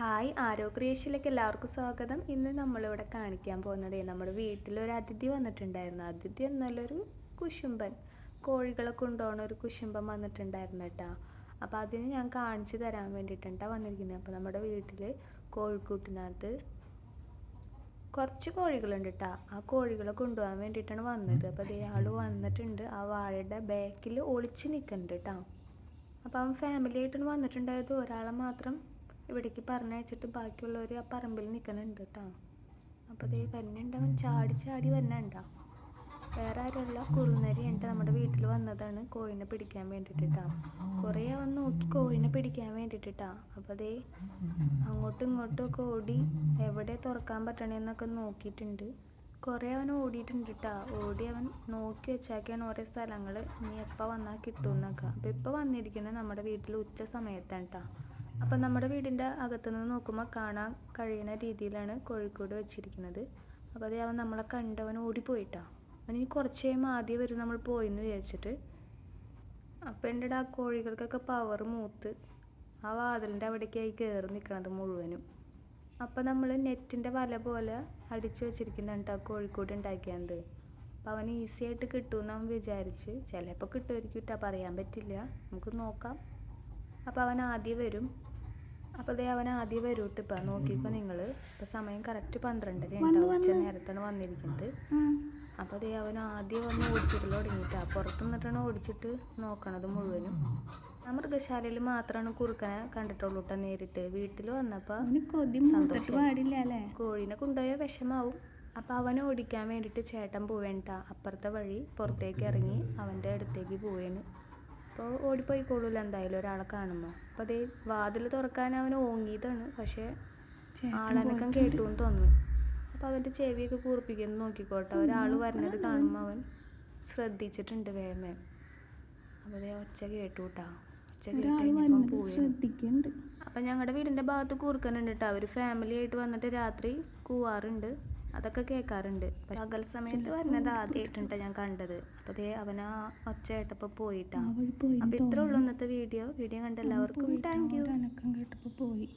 Hi ആരോ എല്ലാവർക്കും സ്വാഗതം. ഇന്ന് നമ്മളിവിടെ കാണിക്കാൻ പോകുന്നത് നമ്മുടെ വീട്ടിലൊരു അതിഥി വന്നിട്ടുണ്ടായിരുന്നു. അതിഥി എന്നാലൊരു കുശുമ്പൻ. കോഴികളെ കൊണ്ടുപോകുന്ന ഒരു കുശുമ്പൻ വന്നിട്ടുണ്ടായിരുന്നു കേട്ടോ. അപ്പോൾ അതിന് ഞാൻ കാണിച്ചു തരാൻ വേണ്ടിയിട്ടാണ് വന്നിരിക്കുന്നത്. അപ്പോൾ നമ്മുടെ വീട്ടിൽ കോഴിക്കൂട്ടിനകത്ത് കുറച്ച് കോഴികളുണ്ട് കേട്ടോ. ആ കോഴികളെ കൊണ്ടുപോകാൻ വേണ്ടിയിട്ടാണ് വന്നത്. അപ്പോൾ അതേ ആൾ വന്നിട്ടുണ്ട്. ആ വാഴയുടെ ബാക്കിൽ ഒളിച്ച് നിൽക്കുന്നുണ്ട് കേട്ടോ. അപ്പോൾ അവൻ ഫാമിലി ആയിട്ടാണ് വന്നിട്ടുണ്ടായത്. ഒരാളെ മാത്രം ഇവിടേക്ക് പറഞ്ഞയച്ചിട്ട് ബാക്കിയുള്ളവർ ആ പറമ്പിൽ നിൽക്കുന്നുണ്ട് കേട്ടോ അപ്പോൾ ദേ വരുന്നുണ്ട് അവൻ ചാടി ചാടി വരുന്നുണ്ടാ വേറെ ആരുമല്ല. കുറുനരി ഉണ്ട് നമ്മുടെ വീട്ടിൽ വന്നതാണ് കോഴിനെ പിടിക്കാൻ വേണ്ടിയിട്ടാ കുറേ അവൻ നോക്കി കോഴിനെ പിടിക്കാൻ വേണ്ടിയിട്ടാ അപ്പോൾ ദേ അങ്ങോട്ടും ഇങ്ങോട്ടും ഒക്കെ ഓടി എവിടെ തുറക്കാൻ പറ്റണേന്നൊക്കെ നോക്കിയിട്ടുണ്ട്. കുറേ അവൻ ഓടിയിട്ടുണ്ട് കേട്ടോ ഓടി അവൻ നോക്കി വെച്ചാക്കിയാണ് ഓരോ സ്ഥലങ്ങൾ ഇനി എപ്പോൾ വന്നാൽ കിട്ടുമെന്നൊക്കെ അപ്പോൾ ഇപ്പോൾ വന്നിരിക്കുന്നത് നമ്മുടെ വീട്ടിൽ ഉച്ച സമയത്താണ് കേട്ടോ അപ്പം നമ്മുടെ വീടിന്റെ അകത്തുനിന്ന് നോക്കുമ്പോൾ കാണാൻ കഴിയുന്ന രീതിയിലാണ് കോഴിക്കോട് വെച്ചിരിക്കുന്നത്. അപ്പോൾ അതേ അവൻ നമ്മളെ കണ്ടവൻ ഓടിപ്പോയിട്ടാണ് ഇനി കുറച്ച് കഴിയുമ്പോൾ ആദ്യം വരും നമ്മൾ പോയെന്ന് വിചാരിച്ചിട്ട്. അപ്പം എന്റെ ആ കോഴികൾക്കൊക്കെ പവർ മൂത്ത് ആ വാതിലിന്റെ അവിടേക്കായി കയറി നിൽക്കണത് മുഴുവനും. അപ്പം നമ്മൾ നെറ്റിന്റെ വല പോലെ അടിച്ചു വെച്ചിരിക്കുന്നുണ്ട് ആ കോഴിക്കോട് ഉണ്ടാക്കിയത് അപ്പം അവൻ ഈസി ആയിട്ട് കിട്ടുമെന്ന് അവൻ വിചാരിച്ച്. ചിലപ്പോൾ കിട്ടുമായിരിക്കും കേട്ടോ പറയാൻ പറ്റില്ല. നമുക്ക് നോക്കാം. അപ്പോൾ അവൻ ആദ്യം വരും. അപ്പോൾ അതേ അവൻ ആദ്യം വരും കേട്ടോ ഇപ്പം നിങ്ങൾ. നിങ്ങൾ ഇപ്പം സമയം കറക്റ്റ് പന്ത്രണ്ടര ഉണ്ടാവും ഉച്ച നേരത്താണ് വന്നിരിക്കുന്നത്. അപ്പോൾ അതേ അവൻ ആദ്യം വന്ന് ഓടിച്ചിട്ട് തുടങ്ങിയിട്ടാ പുറത്ത് നിന്നിട്ടാണ് ഓടിച്ചിട്ട് നോക്കണത് മുഴുവനും. ആ മൃഗശാലയിൽ മാത്രമാണ് കുറുക്കനെ കണ്ടിട്ടുള്ളൂ കേട്ടോ നേരിട്ട്. വീട്ടിൽ വന്നപ്പോൾ കോഴിനെ കൊണ്ടുപോയ വിഷമാവും. അപ്പോൾ അവൻ ഓടിക്കാൻ വേണ്ടിയിട്ട് ചേട്ടൻ പോവേണ്ട. അപ്പുറത്തെ വഴി പുറത്തേക്ക് ഇറങ്ങി അവന്റെ അടുത്തേക്ക് പോവേന്. അപ്പോൾ ഓടിപ്പോയിക്കോളൂല എന്തായാലും ഒരാളെ കാണുമ്പോൾ അപ്പോൾ അതേ വാതിൽ തുറക്കാൻ അവൻ ഓങ്ങിയതാണ്. പക്ഷേ ആളനക്കം കേട്ടു എന്ന് തോന്നുന്നു. അപ്പോൾ അവന്റെ ചെവിയൊക്കെ കൂർപ്പിക്കുന്നു നോക്കിക്കോട്ടെ. ഒരാൾ വരുന്നത് കാണുമ്പോൾ അവൻ ശ്രദ്ധിച്ചിട്ടുണ്ട് വേമേ അപ്പോൾ അതേ ഒച്ച കേട്ടു കേട്ടോ അപ്പം ഞങ്ങളുടെ വീടിന്റെ ഭാഗത്ത് കൂർക്കനുണ്ട് കേട്ടോ അവർ ഫാമിലി ആയിട്ട് വന്നിട്ട് രാത്രി കൂവാറുണ്ട്. അതൊക്കെ കേൾക്കാറുണ്ട്. പക്ഷെ പകൽ സമയത്ത് വരുന്നത് ആദ്യമായിട്ടുണ്ട് ഞാൻ കണ്ടത്. അപ്പോൾ അതേ അവൻ ആ ഒച്ച കേട്ടപ്പോൾ പോയിട്ടാ. അപ്പൊ പോയി അപ്പോൾ ഇത്രേ ഉള്ളൂ ഇന്നത്തെ വീഡിയോ. വീഡിയോ കണ്ട എല്ലാവർക്കും താങ്ക് യു. പോയി.